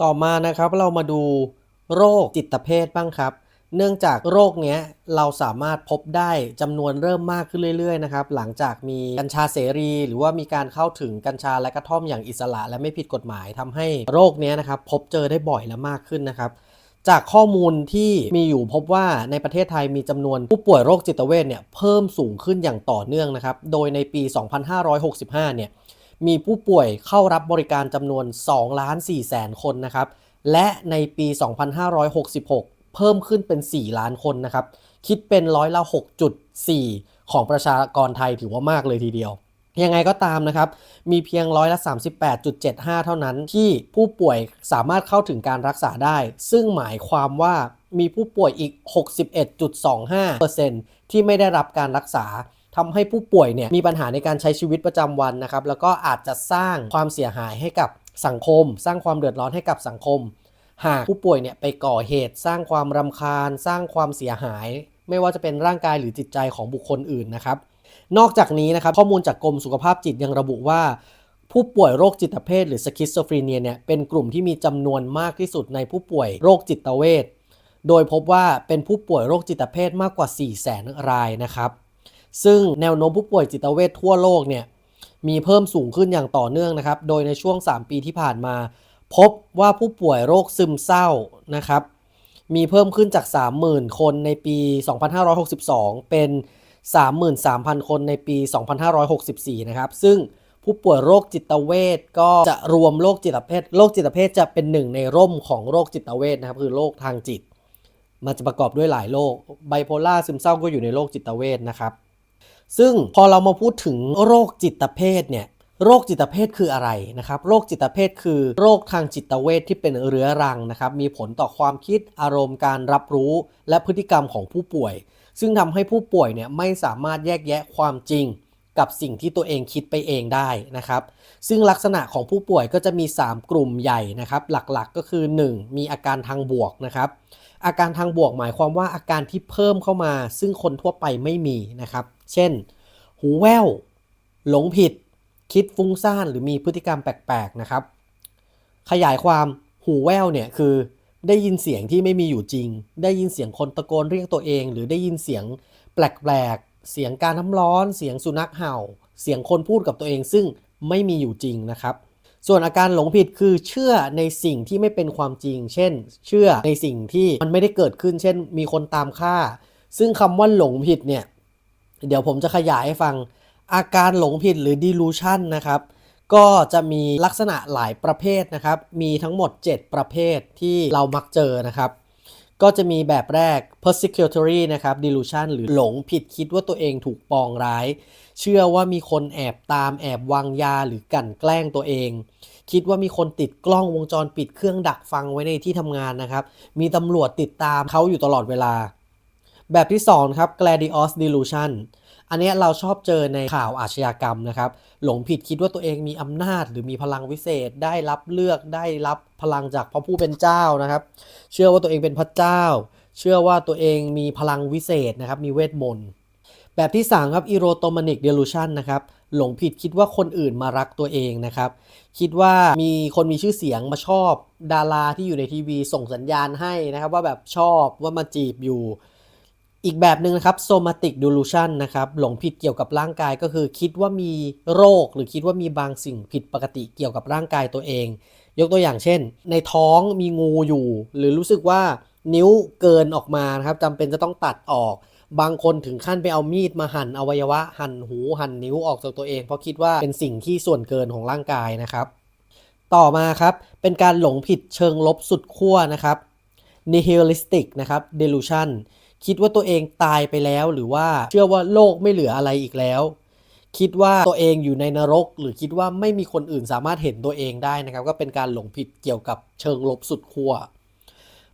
ต่อมานะครับเรามาดูโรคจิตเภทบ้างครับ เนื่องจากโรคเนี้ยเราสามารถพบได้จำนวนเริ่มมากขึ้นเรื่อยๆนะครับหลังจากมีกัญชาเสรี หรือว่ามีการเข้าถึงกัญชาและกระท่อมอย่างอิสระ และไม่ผิดกฎหมายทำให้โรคเนี้ยนะครับพบเจอได้บ่อยและมากขึ้นนะครับจากข้อมูลที่มีอยู่พบว่าในประเทศไทยมีจำนวนผู้ป่วยโรคจิตเวชเนี่ยเพิ่มสูงขึ้นอย่างต่อเนื่องนะครับ โดยในปี 2565 เนี่ย มีผู้ป่วยเข้ารับบริการจำนวน2ล้าน4แสนคนนะครับ และในปี 2566 เพิ่มขึ้นเป็น 4 ล้านคนนะครับ คิดเป็นร้อยละ 6.4 ของประชากรไทยถือว่ามากเลยทีเดียว ยังไงก็ตามนะครับ มีเพียงร้อยละ 38.75 เท่านั้นที่ผู้ป่วยสามารถเข้าถึงการรักษาได้ ซึ่งหมายความว่ามีผู้ป่วยอีก 61.25%ที่ไม่ได้รับการรักษา ทำให้ผู้ป่วยเนี่ยมีปัญหาในการใช้ชีวิตประจำวันนะครับแล้วก็อาจจะสร้างความเสียหายให้กับสังคม สร้างความเดือดร้อนให้กับสังคม หากผู้ป่วยเนี่ยไปก่อเหตุ สร้างความรำคาญ สร้างความเสียหาย ไม่ว่าจะเป็นร่างกายหรือจิตใจของบุคคลอื่นนะครับนอกจากนี้นะครับข้อมูลจากกรมสุขภาพจิตยังระบุว่า ผู้ป่วยโรคจิตเภทหรือสคิสโซฟรีเนียเนี่ยเป็นกลุ่มที่มีจำนวนมากที่สุดในผู้ป่วยโรคจิตเวชโดยพบว่าเป็นผู้ป่วยโรคจิตเภทมากกว่า 4 0 0แสนรายนะครับ ซึ่งแนวโน้มผู้ป่วยจิตเวชทั่วโลกเนี่ยมีเพิ่มสูงขึ้นอย่างต่อเนื่องนะครับ โดยในช่วง 3 ปีที่ผ่านมา พบว่าผู้ป่วยโรคซึมเศร้านะครับมีเพิ่มขึ้นจาก 30,000 คนในปี 2562 เป็น 33,000 คนในปี 2564 นะครับ ซึ่งผู้ป่วยโรคจิตเวชก็จะรวมโรคจิตเภทโรคจิตเภทจะเป็นหนึ่งในร่มของโรคจิตเวชนะครับ คือโรคทางจิต มันจะประกอบด้วยหลายโรคไบโพล่าซึมเศร้าก็อยู่ในโรคจิตเวชนะครับ ซึ่งพอเรามาพูดถึงโรคจิตเภทเนี่ยโรคจิตเภทคืออะไรนะครับ โรคจิตเภทคือโรคทางจิตเวชที่เป็นเรื้อรังนะครับ มีผลต่อความคิดอารมณ์การรับรู้ และพฤติกรรมของผู้ป่วย ซึ่งทำให้ผู้ป่วยเนี่ยไม่สามารถแยกแยะความจริง กับสิ่งที่ตัวเองคิดไปเองได้นะครับ ซึ่งลักษณะของผู้ป่วยก็จะมี 3 กลุ่มใหญ่นะครับ หลักๆก็คือ 1. มีอาการทางบวกนะครับ อาการทางบวกหมายความว่าอาการที่เพิ่มเข้ามา ซึ่งคนทั่วไปไม่มีนะครับ เช่น หูแว่ว หลงผิด คิดฟุ้งซ่านหรือมีพฤติกรรมแปลกๆนะครับ ขยายความหูแว่วเนี่ยคือได้ยินเสียงที่ไม่มีอยู่จริง ได้ยินเสียงคนตะโกนเรียกตัวเอง หรือได้ยินเสียงแปลกๆ เสียงการน้ำร้อน เสียงสุนัขเห่า เสียงคนพูดกับตัวเองซึ่งไม่มีอยู่จริงนะครับ ส่วนอาการหลงผิดคือเชื่อในสิ่งที่ไม่เป็นความจริง เช่น เชื่อในสิ่งที่มันไม่ได้เกิดขึ้น เช่น มีคนตามฆ่า ซึ่งคำว่าหลงผิดเนี่ย เดี๋ยวผมจะขยายให้ฟัง อาการหลงผิดหรือ delusion นะครับ ก็จะมีลักษณะหลายประเภทนะครับ มีทั้งหมด 7 ประเภทที่เรามักเจอนะครับ ก็จะมีแบบแรก persecutory นะครับ delusion หรือหลงผิดคิดว่าตัวเองถูกปองร้าย เชื่อว่ามีคนแอบตามแอบวางยาหรือกั่นแกล้งตัวเอง คิดว่ามีคนติดกล้องวงจรปิดเครื่องดักฟังไว้ในที่ทำงานนะครับ มีตำรวจติดตามเขาอยู่ตลอดเวลา แบบที่2ครับ gladius delusion อันนี้เราชอบเจอในข่าวอาชญากรรมนะครับ หลงผิดคิดว่าตัวเองมีอำนาจ หรือมีพลังวิเศษ ได้รับเลือกได้รับพลังจากพระผู้เป็นเจ้านะครับ เชื่อว่าตัวเองเป็นพระเจ้า เชื่อว่าตัวเองมีพลังวิเศษนะครับ มีเวทมนต์ แบบที่ 3 ครับ erotomanic delusion นะครับหลงผิดคิดว่าคนอื่นมารักตัวเองนะครับ คิดว่ามีคนมีชื่อเสียงมาชอบดาราที่อยู่ในทีวีส่งสัญญาณให้นะครับ ว่าแบบชอบว่ามาจีบอยู่ อีกแบบหนึ่งนะครับ somatic delusion นะครับหลงผิดเกี่ยวกับร่างกายก็คือ คิดว่ามีโรคหรือคิดว่ามีบางสิ่งผิดปกติเกี่ยวกับร่างกายตัวเอง ยกตัวอย่างเช่น ในท้องมีงูอยู่ หรือรู้สึกว่านิ้วเกินออกมานะครับจำเป็นจะต้องตัดออก บางคนถึงขั้นไปเอามีดมาหั่นอวัยวะ หั่นหูหั่นนิ้วออกจากตัวเอง เพราะคิดว่าเป็นสิ่งที่ส่วนเกินของร่างกายนะครับ ต่อมาครับเป็นการหลงผิดเชิงลบสุดขั้วนะครับ nihilistic นะครับ delusion คิดว่าตัวเองตายไปแล้วหรือว่าเชื่อว่าโลกไม่เหลืออะไรอีกแล้ว คิดว่าตัวเองอยู่ในนรก หรือคิดว่าไม่มีคนอื่นสามารถเห็นตัวเองได้นะครับ ก็เป็นการหลงผิดเกี่ยวกับเชิงลบสุดขั้ว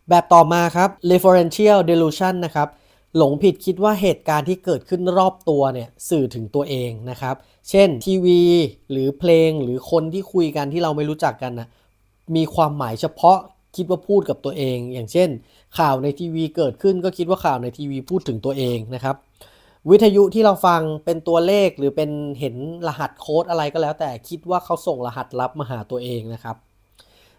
แบบต่อมาครับ referential delusion นะครับ หลงผิดคิดว่าเหตุการณ์ที่เกิดขึ้นรอบตัวเนี่ยสื่อถึงตัวเองนะครับ เช่นทีวีหรือเพลงหรือคนที่คุยกันที่เราไม่รู้จักกันนะมีความหมายเฉพาะคิดว่าพูดกับตัวเอง อย่างเช่น ข่าวในทีวีเกิดขึ้นก็คิดว่าข่าวในทีวีพูดถึงตัวเองนะครับ วิทยุที่เราฟังเป็นตัวเลขหรือเป็นเห็นรหัสโค้ดอะไรก็แล้ว แต่คิดว่าเขาส่งรหัสลับมาหาตัวเองนะครับ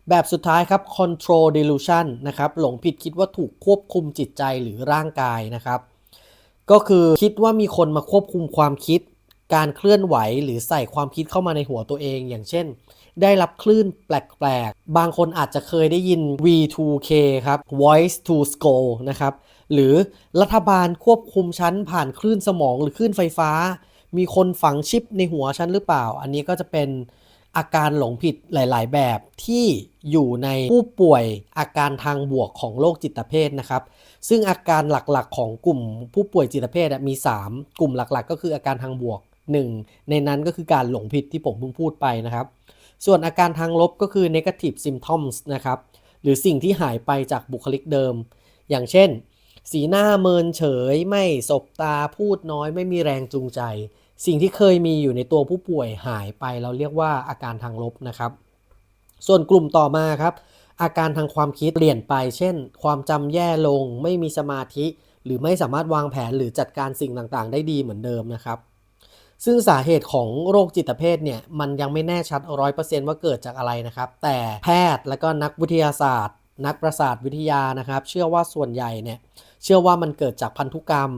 แบบสุดท้ายครับ control delusion นะครับหลงผิดคิดว่าถูกควบคุมจิตใจหรือร่างกายนะครับ ก็คือคิดว่ามีคนมาควบคุมความคิด การเคลื่อนไหวหรือใส่ความคิดเข้ามาในหัวตัวเอง อย่างเช่น ได้รับคลื่นแปลกๆ บางคนอาจจะเคยได้ยิน V2K ครับ Voice to Skull นะครับหรือรัฐบาลควบคุมชั้นผ่านคลื่นสมองหรือคลื่นไฟฟ้า มีคนฝังชิปในหัวฉันหรือเปล่า อันนี้ก็จะเป็น อาการหลงผิดหลาย ๆ แบบที่อยู่ในผู้ป่วยอาการทางบวกของโรคจิตเภทนะครับ ซึ่งอาการหลักๆ ของกลุ่มผู้ป่วยจิตเภทมี 3 กลุ่มหลักๆ ก็คืออาการทางบวก 1 ในนั้นก็คือการหลงผิดที่ผมเพิ่งพูดไปนะครับ ส่วนอาการทางลบก็คือ negative symptoms นะครับ หรือสิ่งที่หายไปจากบุคลิกเดิม อย่างเช่น สีหน้าเมินเฉย ไม่สบตาพูดน้อย ไม่มีแรงจูงใจ สิ่งที่เคยมีอยู่ในตัวผู้ป่วยหายไปเราเรียกว่าอาการทางลบนะครับ ส่วนกลุ่มต่อมาครับ อาการทางความคิดเปลี่ยนไป เช่น ความจำแย่ลง ไม่มีสมาธิ หรือไม่สามารถวางแผนหรือจัดการสิ่งต่างๆ ได้ดีเหมือนเดิมนะครับ ซึ่งสาเหตุของโรคจิตเภทเนี่ยมันยังไม่แน่ชัด100%ว่าเกิดจากอะไรนะครับ แต่แพทย์และก็นักวิทยาศาสตร์ นักประสาทวิทยานะครับ เชื่อว่าส่วนใหญ่เนี่ยเชื่อว่ามันเกิดจากพันธุกรรม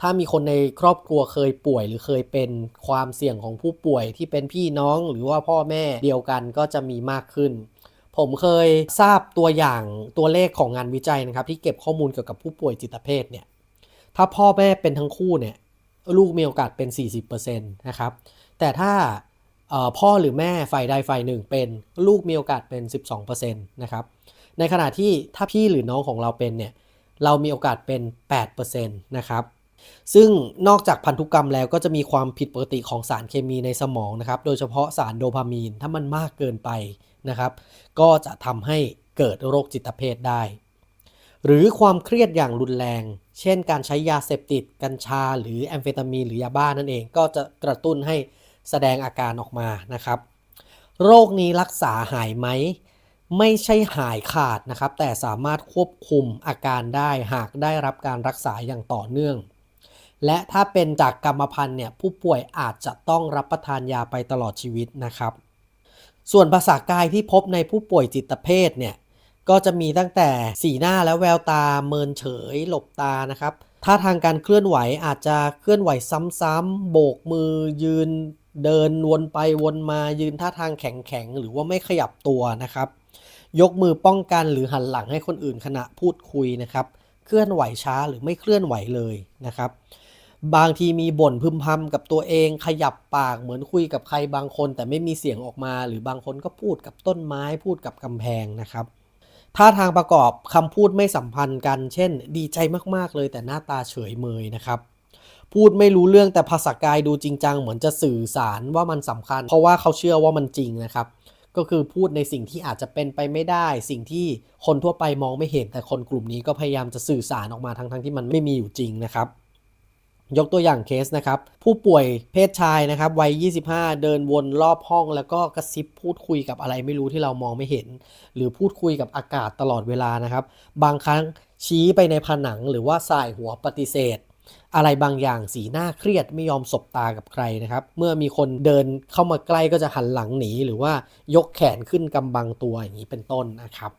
ถ้ามีคนในครอบครัวเคยป่วย หรือเคยเป็นความเสี่ยงของผู้ป่วยที่เป็นพี่น้องหรือว่าพ่อแม่เดียวกันก็จะมีมากขึ้น ผมเคยทราบตัวอย่างตัวเลขของงานวิจัยนะครับ ที่เก็บข้อมูลเกี่ยวกับผู้ป่วยจิตเภทเนี่ยถ้าพ่อแม่เป็นทั้งคู่เนี่ยลูกมีโอกาสเป็น 40%นะครับแต่ถ้าพ่อหรือแม่ฝ่ายใดฝ่ายหนึ่งเป็นลูกมีโอกาสเป็น 12%นะครับในขณะที่ถ้าพี่หรือน้องของเราเป็นเนี่ยเรามีโอกาสเป็น 8%นะครับ ซึ่งนอกจากพันธุกรรมแล้วก็จะมีความผิดปกติของสารเคมีในสมองนะครับ โดยเฉพาะสารโดพามีน ถ้ามันมากเกินไปนะครับ ก็จะทำให้เกิดโรคจิตเภทได้ หรือความเครียดอย่างรุนแรง เช่น การใช้ยาเสพติด กัญชา หรือแอมเฟตามีนหรือยาบ้านั่นเอง ก็จะกระตุ้นให้แสดงอาการออกมานะครับ โรคนี้รักษาหายไหม ไม่ใช่หายขาดนะครับ แต่สามารถควบคุมอาการได้หากได้รับการรักษาอย่างต่อเนื่อง และถ้าเป็นจากกรรมพันธุ์เนี่ยผู้ป่วยอาจจะต้องรับประทานยาไปตลอดชีวิตนะครับ ส่วนภาษากายที่พบในผู้ป่วยจิตเภทเนี่ยก็จะมีตั้งแต่สีหน้าและแววตาเมินเฉย หลบตานะครับท่าทางการเคลื่อนไหวอาจจะเคลื่อนไหวซ้ำๆโบกมือยืนเดินวนไปวนมายืนท่าทางแข็งๆ หรือว่าไม่ขยับตัวนะครับ ยกมือป้องกันหรือหันหลังให้คนอื่นขณะพูดคุยนะครับ เคลื่อนไหวช้าหรือไม่เคลื่อนไหวเลยนะครับ บางทีมีบ่นพึมพำกับตัวเองขยับปากเหมือนคุยกับใครบางคน แต่ไม่มีเสียงออกมา หรือบางคนก็พูดกับต้นไม้พูดกับกำแพงนะครับท่าทางประกอบคำพูดไม่สัมพันธ์กัน เช่น ดีใจมากๆเลยแต่หน้าตาเฉยเมยนะครับ พูดไม่รู้เรื่องแต่ภาษากายดูจริงจังเหมือนจะสื่อสารว่ามันสำคัญ เพราะว่าเขาเชื่อว่ามันจริงนะครับก็คือพูดในสิ่งที่อาจจะเป็นไปไม่ได้ สิ่งที่คนทั่วไปมองไม่เห็นแต่คนกลุ่มนี้ก็พยายามจะสื่อสารออกมาทั้งๆที่มันไม่มีอยู่จริงนะครับ ยกตัวอย่างเคสนะครับ ผู้ป่วยเพศชายนะครับวัย 25 เดินวนรอบห้อง แล้วก็กระซิบพูดคุยกับอะไรไม่รู้ที่เรามองไม่เห็น หรือพูดคุยกับอากาศตลอดเวลานะครับ บางครั้งชี้ไปในผนังหรือว่าสายหัวปฏิเสธ อะไรบางอย่างสีหน้าเครียดไม่ยอมสบตากับใครนะครับ เมื่อมีคนเดินเข้ามาใกล้ก็จะหันหลังหนีหรือว่ายกแขนขึ้นกำบังตัวอย่างนี้เป็นต้นนะครับ